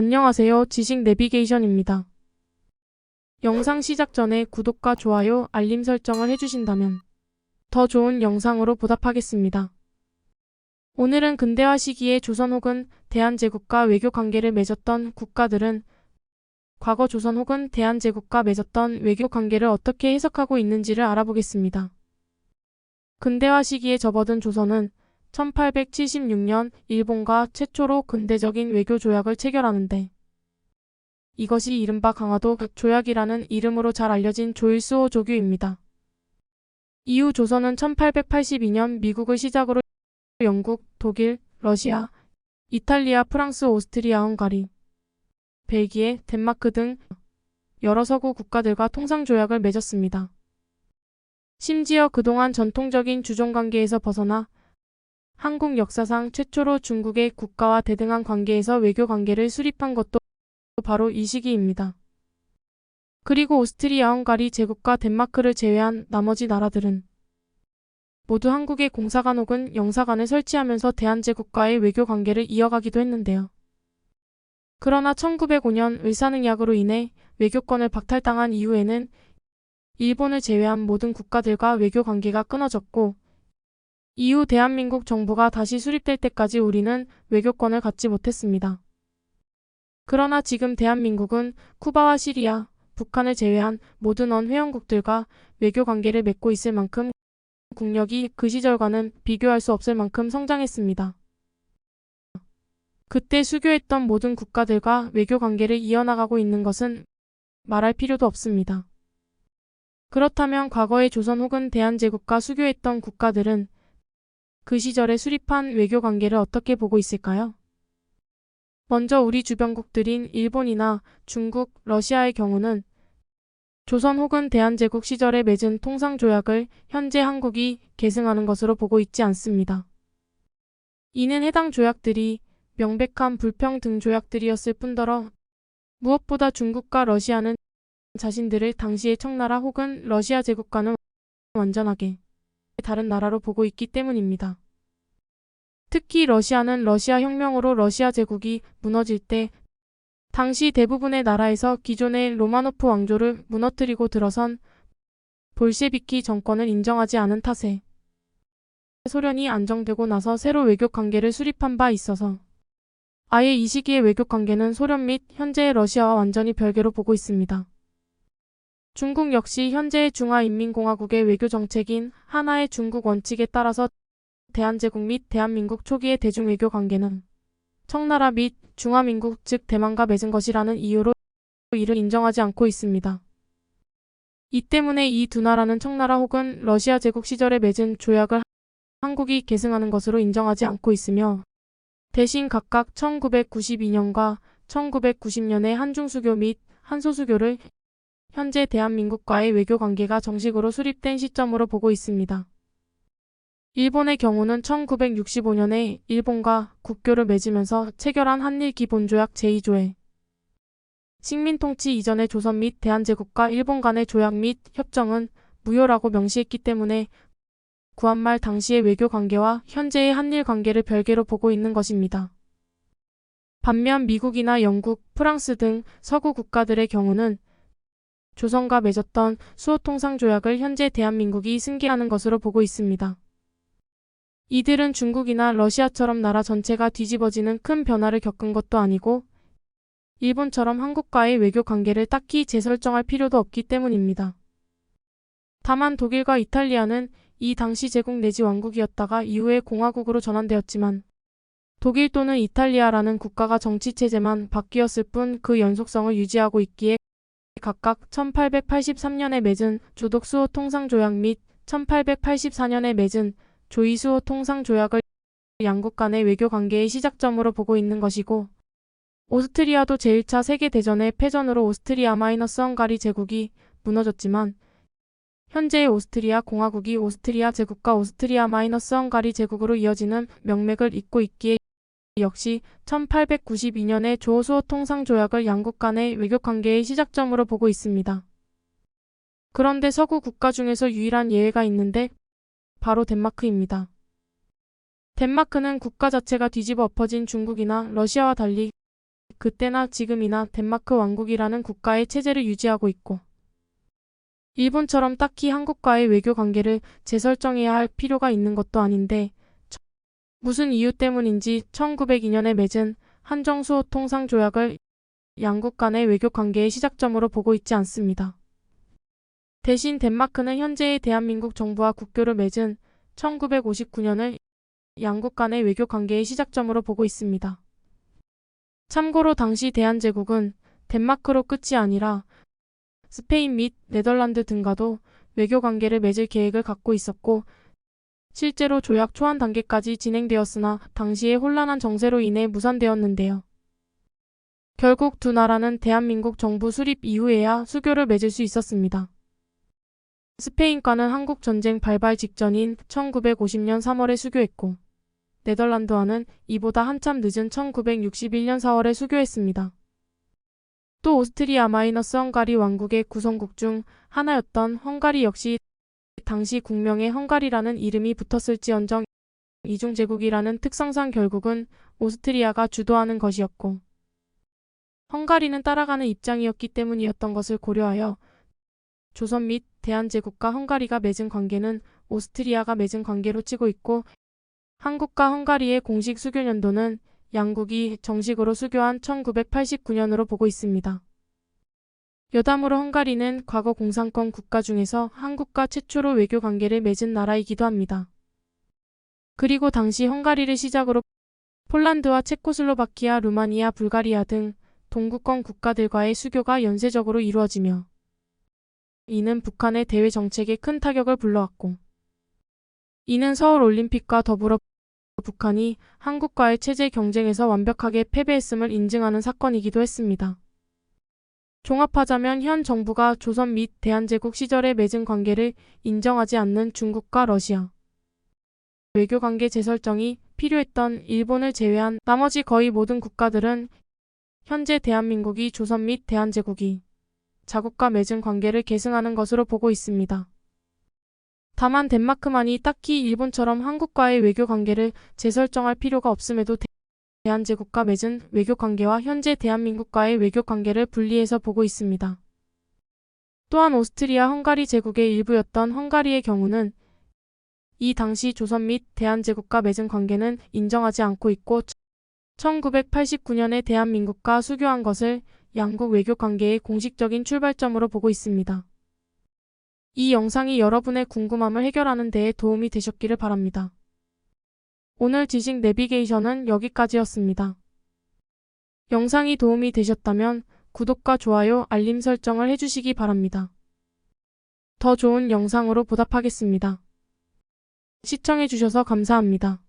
안녕하세요. 지식 내비게이션입니다. 영상 시작 전에 구독과 좋아요, 알림 설정을 해주신다면 더 좋은 영상으로 보답하겠습니다. 오늘은 근대화 시기에 조선 혹은 대한제국과 외교 관계를 맺었던 국가들은 과거 조선 혹은 대한제국과 맺었던 외교 관계를 어떻게 해석하고 있는지를 알아보겠습니다. 근대화 시기에 접어든 조선은 1876년 일본과 최초로 근대적인 외교 조약을 체결하는데 이것이 이른바 강화도 조약이라는 이름으로 잘 알려진 조일수호 조규입니다. 이후 조선은 1882년 미국을 시작으로 영국, 독일, 러시아, 이탈리아, 프랑스, 오스트리아, 헝가리, 벨기에, 덴마크 등 여러 서구 국가들과 통상조약을 맺었습니다. 심지어 그동안 전통적인 주종관계에서 벗어나 한국 역사상 최초로 중국의 국가와 대등한 관계에서 외교 관계를 수립한 것도 바로 이 시기입니다. 그리고 오스트리아, 헝가리, 제국과 덴마크를 제외한 나머지 나라들은 모두 한국의 공사관 혹은 영사관을 설치하면서 대한제국과의 외교 관계를 이어가기도 했는데요. 그러나 1905년 을사능약으로 인해 외교권을 박탈당한 이후에는 일본을 제외한 모든 국가들과 외교 관계가 끊어졌고 이후 대한민국 정부가 다시 수립될 때까지 우리는 외교권을 갖지 못했습니다. 그러나 지금 대한민국은 쿠바와 시리아, 북한을 제외한 모든 언 회원국들과 외교 관계를 맺고 있을 만큼 국력이 그 시절과는 비교할 수 없을 만큼 성장했습니다. 그때 수교했던 모든 국가들과 외교 관계를 이어나가고 있는 것은 말할 필요도 없습니다. 그렇다면 과거의 조선 혹은 대한제국과 수교했던 국가들은 그 시절에 수립한 외교 관계를 어떻게 보고 있을까요? 먼저 우리 주변국들인 일본이나 중국, 러시아의 경우는 조선 혹은 대한제국 시절에 맺은 통상조약을 현재 한국이 계승하는 것으로 보고 있지 않습니다. 이는 해당 조약들이 명백한 불평 등 조약들이었을 뿐더러 무엇보다 중국과 러시아는 자신들을 당시의 청나라 혹은 러시아 제국과는 완전하게 다른 나라로 보고 있기 때문입니다. 특히 러시아는 러시아 혁명으로 러시아 제국이 무너질 때 당시 대부분의 나라에서 기존의 로마노프 왕조를 무너뜨리고 들어선 볼셰비키 정권을 인정하지 않은 탓에 소련이 안정되고 나서 새로 외교 관계를 수립한 바 있어서 아예 이 시기의 외교 관계는 소련 및 현재의 러시아와 완전히 별개로 보고 있습니다. 중국 역시 현재의 중화인민공화국의 외교 정책인 하나의 중국 원칙에 따라서 대한제국 및 대한민국 초기의 대중외교 관계는 청나라 및 중화민국 즉 대만과 맺은 것이라는 이유로 이를 인정하지 않고 있습니다. 이 때문에 이 두 나라는 청나라 혹은 러시아 제국 시절에 맺은 조약을 한국이 계승하는 것으로 인정하지 않고 있으며 대신 각각 1992년과 1990년의 한중수교 및 한소수교를 현재 대한민국과의 외교 관계가 정식으로 수립된 시점으로 보고 있습니다. 일본의 경우는 1965년에 일본과 국교를 맺으면서 체결한 한일 기본조약 제2조에 식민통치 이전의 조선 및 대한제국과 일본 간의 조약 및 협정은 무효라고 명시했기 때문에 구한말 당시의 외교 관계와 현재의 한일 관계를 별개로 보고 있는 것입니다. 반면 미국이나 영국, 프랑스 등 서구 국가들의 경우는 조선과 맺었던 수호통상 조약을 현재 대한민국이 승계하는 것으로 보고 있습니다. 이들은 중국이나 러시아처럼 나라 전체가 뒤집어지는 큰 변화를 겪은 것도 아니고 일본처럼 한국과의 외교 관계를 딱히 재설정할 필요도 없기 때문입니다. 다만 독일과 이탈리아는 이 당시 제국 내지 왕국이었다가 이후에 공화국으로 전환되었지만 독일 또는 이탈리아라는 국가가 정치체제만 바뀌었을 뿐 그 연속성을 유지하고 있기에 각각 1883년에 맺은 조독수호 통상조약 및 1884년에 맺은 조이수호 통상조약을 양국 간의 외교 관계의 시작점으로 보고 있는 것이고 오스트리아도 제1차 세계대전의 패전으로 오스트리아-헝가리 제국이 무너졌지만 현재의 오스트리아 공화국이 오스트리아 제국과 오스트리아-헝가리 제국으로 이어지는 명맥을 잇고 있기에 역시 1892년의 조수호 통상조약을 양국 간의 외교 관계의 시작점으로 보고 있습니다. 그런데 서구 국가 중에서 유일한 예외가 있는데 바로 덴마크입니다. 덴마크는 국가 자체가 뒤집어 엎어진 중국이나 러시아와 달리 그때나 지금이나 덴마크 왕국이라는 국가의 체제를 유지하고 있고 일본처럼 딱히 한국과의 외교 관계를 재설정해야 할 필요가 있는 것도 아닌데 저- 무슨 이유 때문인지 1902년에 맺은 한정수호 통상조약을 양국 간의 외교 관계의 시작점으로 보고 있지 않습니다. 대신 덴마크는 현재의 대한민국 정부와 국교를 맺은 1959년을 양국 간의 외교 관계의 시작점으로 보고 있습니다. 참고로 당시 대한제국은 덴마크로 끝이 아니라 스페인 및 네덜란드 등과도 외교 관계를 맺을 계획을 갖고 있었고 실제로 조약 초안 단계까지 진행되었으나 당시의 혼란한 정세로 인해 무산되었는데요. 결국 두 나라는 대한민국 정부 수립 이후에야 수교를 맺을 수 있었습니다. 스페인과는 한국 전쟁 발발 직전인 1950년 3월에 수교했고 네덜란드와는 이보다 한참 늦은 1961년 4월에 수교했습니다. 또 오스트리아 마이너스 헝가리 왕국의 구성국 중 하나였던 헝가리 역시 당시 국명에 헝가리라는 이름이 붙었을지언정 이중제국이라는 특성상 결국은 오스트리아가 주도하는 것이었고 헝가리는 따라가는 입장이었기 때문이었던 것을 고려하여 조선 및 대한제국과 헝가리가 맺은 관계는 오스트리아가 맺은 관계로 치고 있고 한국과 헝가리의 공식 수교 연도는 양국이 정식으로 수교한 1989년으로 보고 있습니다. 여담으로 헝가리는 과거 공산권 국가 중에서 한국과 최초로 외교 관계를 맺은 나라이기도 합니다. 그리고 당시 헝가리를 시작으로 폴란드와 체코슬로바키아, 루마니아, 불가리아 등 동구권 국가들과의 수교가 연쇄적으로 이루어지며 이는 북한의 대외 정책에 큰 타격을 불러왔고 이는 서울 올림픽과 더불어 북한이 한국과의 체제 경쟁에서 완벽하게 패배했음을 인증하는 사건이기도 했습니다. 종합하자면 현 정부가 조선 및 대한제국 시절에 맺은 관계를 인정하지 않는 중국과 러시아, 외교관계 재설정이 필요했던 일본을 제외한 나머지 거의 모든 국가들은 현재 대한민국이 조선 및 대한제국이 자국과 맺은 관계를 계승하는 것으로 보고 있습니다. 다만 덴마크만이 딱히 일본처럼 한국과의 외교 관계를 재설정할 필요가 없음에도 대한제국과 맺은 외교 관계와 현재 대한민국과의 외교 관계를 분리해서 보고 있습니다. 또한 오스트리아 헝가리 제국의 일부였던 헝가리의 경우는 이 당시 조선 및 대한제국과 맺은 관계는 인정하지 않고 있고 1989년에 대한민국과 수교한 것을 양국 외교 관계의 공식적인 출발점으로 보고 있습니다. 이 영상이 여러분의 궁금함을 해결하는 데에 도움이 되셨기를 바랍니다. 오늘 지식 내비게이션은 여기까지였습니다. 영상이 도움이 되셨다면 구독과 좋아요, 알림 설정을 해주시기 바랍니다. 더 좋은 영상으로 보답하겠습니다. 시청해주셔서 감사합니다.